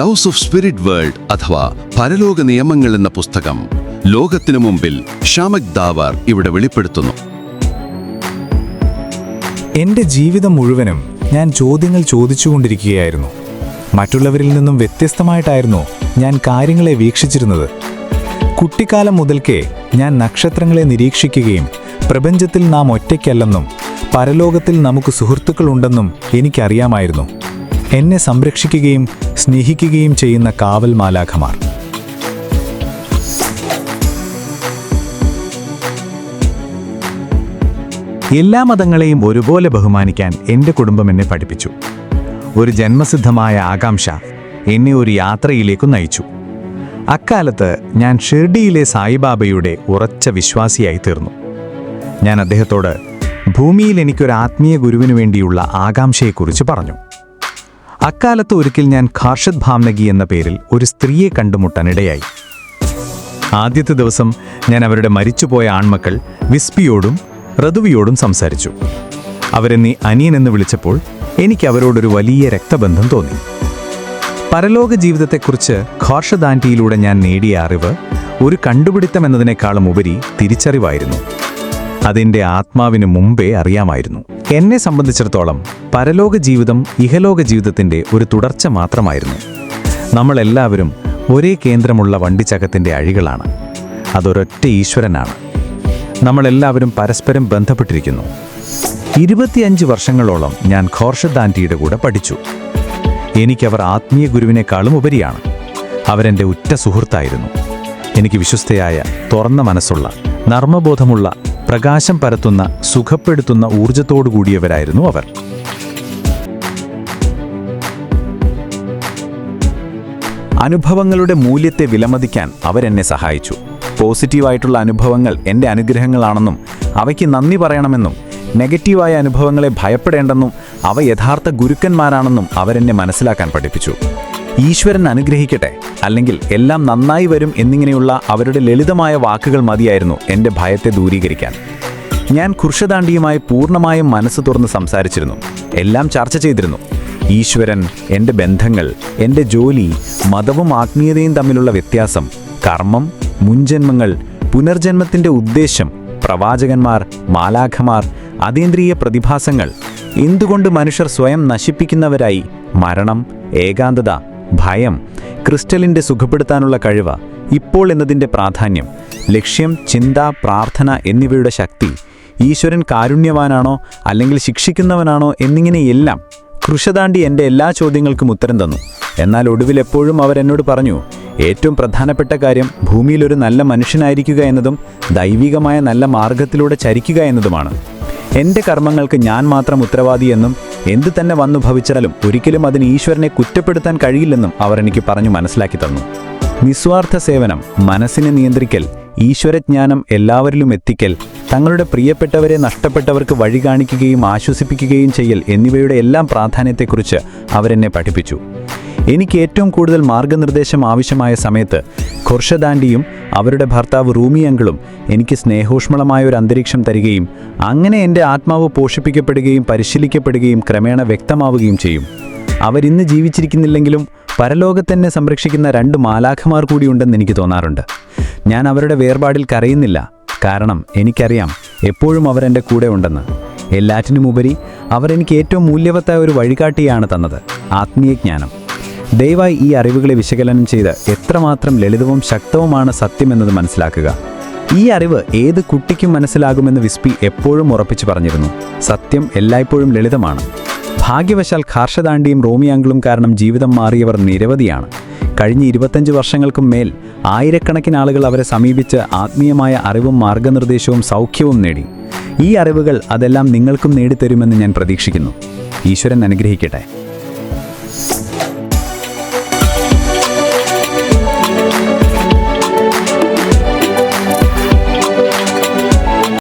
Laos of spirit world അഥവാ പരലോക നിയമങ്ങൾ എന്ന പുസ്തകം ലോകത്തിനു മുമ്പിൽ ഷാമക് ദാവാർ ഇവിടെ വെളിപ്പെടുത്തുന്നു. എന്റെ ജീവിതം മുഴുവനും ഞാൻ ചോദ്യങ്ങൾ ചോദിച്ചുകൊണ്ടിരിക്കുകയായിരുന്നു. മറ്റുള്ളവരിൽ നിന്നും വ്യത്യസ്തമായിട്ടായിരുന്നു ഞാൻ കാര്യങ്ങളെ വീക്ഷിച്ചിരുന്നത്. കുട്ടിക്കാലം മുതൽക്കേ ഞാൻ നക്ഷത്രങ്ങളെ നിരീക്ഷിക്കുകയും പ്രപഞ്ചത്തിൽ നാം ഒറ്റയ്ക്കല്ലെന്നും പരലോകത്തിൽ നമുക്ക് സുഹൃത്തുക്കളുണ്ടെന്നും എനിക്കറിയാമായിരുന്നു. എന്നെ സംരക്ഷിക്കുകയും സ്നേഹിക്കുകയും ചെയ്യുന്ന കാവൽ മാലാഖമാർ. എല്ലാ മതങ്ങളെയും ഒരുപോലെ ബഹുമാനിക്കാൻ എന്റെ കുടുംബം എന്നെ പഠിപ്പിച്ചു. ഒരു ജന്മസിദ്ധമായ ആകാംക്ഷ എന്നെ ഒരു യാത്രയിലേക്ക് നയിച്ചു. അക്കാലത്ത് ഞാൻ ഷിർഡിയിലെ സായിബാബയുടെ ഉറച്ച വിശ്വാസിയായി തീർന്നു. ഞാൻ അദ്ദേഹത്തോട് ഭൂമിയിൽ എനിക്കൊരു ആത്മീയ ഗുരുവിനു വേണ്ടിയുള്ള ആകാംക്ഷയെക്കുറിച്ച് പറഞ്ഞു. അക്കാലത്ത് ഒരിക്കൽ ഞാൻ ഖാർഷദ് ഭാംനഗി എന്ന പേരിൽ ഒരു സ്ത്രീയെ കണ്ടുമുട്ടാനിടയായി ആദ്യത്തെ ദിവസം ഞാൻ അവരുടെ മരിച്ചുപോയ ആൺമക്കൾ വിസ്പിയോടും ഋതുവിയോടും സംസാരിച്ചു. അനിയൻ എന്ന് വിളിച്ചപ്പോൾ എനിക്ക് അവരോടൊരു വലിയ രക്തബന്ധം തോന്നി. പരലോക ജീവിതത്തെക്കുറിച്ച് ഖാർഷദാന്റിയിലൂടെ ഞാൻ നേടിയ അറിവ് ഒരു കണ്ടുപിടുത്തം എന്നതിനേക്കാളും ഉപരി തിരിച്ചറിവായിരുന്നു. അതിന്റെ ആത്മാവിന് മുമ്പേ അറിയാമായിരുന്നു. എന്നെ സംബന്ധിച്ചിടത്തോളം പരലോക ജീവിതം ഇഹലോക ജീവിതത്തിന്റെ ഒരു തുടർച്ച മാത്രമായിരുന്നു. നമ്മളെല്ലാവരും ഒരേ കേന്ദ്രമുള്ള വണ്ടിച്ചകത്തിന്റെ അഴികളാണ്. അതൊരൊറ്റ ഈശ്വരനാണ്. നമ്മളെല്ലാവരും പരസ്പരം ബന്ധപ്പെട്ടിരിക്കുന്നു. ഇരുപത്തിയഞ്ച് വർഷങ്ങളോളം ഞാൻ ഖോർഷദാന്റിയുടെ കൂടെ പഠിച്ചു. എനിക്കവർ ആത്മീയ ഗുരുവിനേക്കാളും ഉപരിയാണ്. അവരെന്റെ ഉറ്റ സുഹൃത്തായിരുന്നു. എനിക്ക് വിശ്വസ്തയായ തുറന്ന മനസ്സുള്ള നർമ്മബോധമുള്ള പ്രകാശം പരത്തുന്ന സുഖപ്പെടുത്തുന്ന ഊർജത്തോടു കൂടിയവരായിരുന്നു അവർ. അനുഭവങ്ങളുടെ മൂല്യത്തെ വിലമതിക്കാൻ അവരെന്നെ സഹായിച്ചു. പോസിറ്റീവായിട്ടുള്ള അനുഭവങ്ങൾ എന്റെ അനുഗ്രഹങ്ങളാണെന്നും അവയ്ക്ക് നന്ദി പറയണമെന്നും നെഗറ്റീവായ അനുഭവങ്ങളെ ഭയപ്പെടേണ്ടെന്നും അവ യഥാർത്ഥ ഗുരുക്കന്മാരാണെന്നും അവരെന്നെ മനസ്സിലാക്കാൻ പഠിപ്പിച്ചു. ഈശ്വരൻ അനുഗ്രഹിക്കട്ടെ. അല്ലെങ്കിൽ എല്ലാം നന്നായി വരും എന്നിങ്ങനെയുള്ള അവരുടെ ലളിതമായ വാക്കുകൾ മതിയായിരുന്നു എന്റെ ഭയത്തെ ദൂരീകരിക്കാൻ. ഞാൻ ഖുർഷദാണ്ടിയുമായി പൂർണമായും മനസ്സ് തുറന്ന് സംസാരിച്ചിരുന്നു. എല്ലാം ചർച്ച ചെയ്തിരുന്നു. ഈശ്വരൻ എന്റെ ബന്ധങ്ങൾ എന്റെ ജോലി മതവും ആത്മീയതയും തമ്മിലുള്ള വ്യത്യാസം കർമ്മം മുൻജന്മങ്ങൾ പുനർജന്മത്തിന്റെ ഉദ്ദേശം പ്രവാചകന്മാർ മാലാഖമാർ അതീന്ദ്രിയ പ്രതിഭാസങ്ങൾ എന്തുകൊണ്ട് മനുഷ്യർ സ്വയം നശിപ്പിക്കുന്നവരായി മരണം ഏകാന്തത ഭയം ക്രിസ്റ്റലിന്റെ സുഖപ്പെടുത്താനുള്ള കഴിവ് ഇപ്പോൾ എന്നതിന്റെ പ്രാധാന്യം ലക്ഷ്യം ചിന്ത പ്രാർത്ഥന എന്നിവയുടെ ശക്തി ഈശ്വരൻ കാരുണ്യവാനാണോ അല്ലെങ്കിൽ ശിക്ഷിക്കുന്നവനാണോ എന്നിങ്ങനെയെല്ലാം കൃഷതാണ്ടി എന്റെ എല്ലാ ചോദ്യങ്ങൾക്കും ഉത്തരം തന്നു. എന്നാൽ ഒടുവിൽ എപ്പോഴും അവർ എന്നോട് പറഞ്ഞു ഏറ്റവും പ്രധാനപ്പെട്ട കാര്യം ഭൂമിയിൽ ഒരു നല്ല മനുഷ്യനായിരിക്കുക എന്നതും ദൈവികമായ നല്ല മാർഗത്തിലൂടെ ചരിക്കുക എന്നതുമാണ്. എന്റെ കർമ്മങ്ങൾക്ക് ഞാൻ മാത്രം ഉത്തരവാദിയെന്നും എന്ത് തന്നെ വന്നു ഭവിച്ചാലും ഒരിക്കലും അതിന് ഈശ്വരനെ കുറ്റപ്പെടുത്താൻ കഴിയില്ലെന്നും അവർ എനിക്ക് പറഞ്ഞു മനസ്സിലാക്കി തന്നു. നിസ്വാർത്ഥ സേവനം മനസ്സിനെ നിയന്ത്രിക്കൽ ഈശ്വരജ്ഞാനം എല്ലാവരിലും എത്തിക്കൽ തങ്ങളുടെ പ്രിയപ്പെട്ടവരെ നഷ്ടപ്പെട്ടവർക്ക് വഴി കാണിക്കുകയും ആശ്വസിപ്പിക്കുകയും ചെയ്യൽ എന്നിവയുടെ എല്ലാം പ്രാധാന്യത്തെക്കുറിച്ച് അവരെന്നെ പഠിപ്പിച്ചു. എനിക്ക് ഏറ്റവും കൂടുതൽ മാർഗനിർദ്ദേശം ആവശ്യമായ സമയത്ത് ഖുർഷദാൻഡിയും അവരുടെ ഭർത്താവ് റൂമി അങ്കിളും എനിക്ക് സ്നേഹോഷ്മളമായ ഒരു അന്തരീക്ഷം തരികയും അങ്ങനെ എന്റെ ആത്മാവ് പോഷിപ്പിക്കപ്പെടുകയും പരിശീലിക്കപ്പെടുകയും ക്രമേണ വ്യക്തമാവുകയും ചെയ്യും. അവരിന്ന് ജീവിച്ചിരിക്കുന്നില്ലെങ്കിലും പരലോകത്തെന്നെ സംരക്ഷിക്കുന്ന രണ്ട് മാലാഖമാർ കൂടിയുണ്ടെന്ന് എനിക്ക് തോന്നാറുണ്ട്. ഞാൻ അവരുടെ വേർപാടിൽ കരയുന്നില്ല കാരണം എനിക്കറിയാം എപ്പോഴും അവരെന്റെ കൂടെ ഉണ്ടെന്ന്. എല്ലാറ്റിനുമുപരി അവരെനിക്ക് ഏറ്റവും മൂല്യവത്തായ ഒരു വഴികാട്ടിയാണ് തന്നത് ആത്മീയജ്ഞാനം. ദയവായി ഈ അറിവുകളെ വിശകലനം ചെയ്ത് എത്രമാത്രം ലളിതവും ശക്തവുമാണ് സത്യമെന്നത് മനസ്സിലാക്കുക. ഈ അറിവ് ഏത് കുട്ടിക്കും മനസ്സിലാകുമെന്ന് വിസ്പി എപ്പോഴും ഉറപ്പിച്ചു പറഞ്ഞിരുന്നു. സത്യം എല്ലായ്പ്പോഴും ലളിതമാണ്. ഭാഗ്യവശാൽ ഖാർഷദാണ്ടിയും റോമിയാങ്കിളും കാരണം ജീവിതം മാറിയവർ നിരവധിയാണ്. കഴിഞ്ഞ ഇരുപത്തഞ്ച് വർഷങ്ങൾക്കും മേൽ ആയിരക്കണക്കിന് ആളുകൾ അവരെ സമീപിച്ച് ആത്മീയമായ അറിവും മാർഗനിർദ്ദേശവും സൗഖ്യവും നേടി. ഈ അറിവുകൾ അതെല്ലാം നിങ്ങൾക്കും നേടിത്തരുമെന്ന് ഞാൻ പ്രതീക്ഷിക്കുന്നു. ഈശ്വരൻ അനുഗ്രഹിക്കട്ടെ.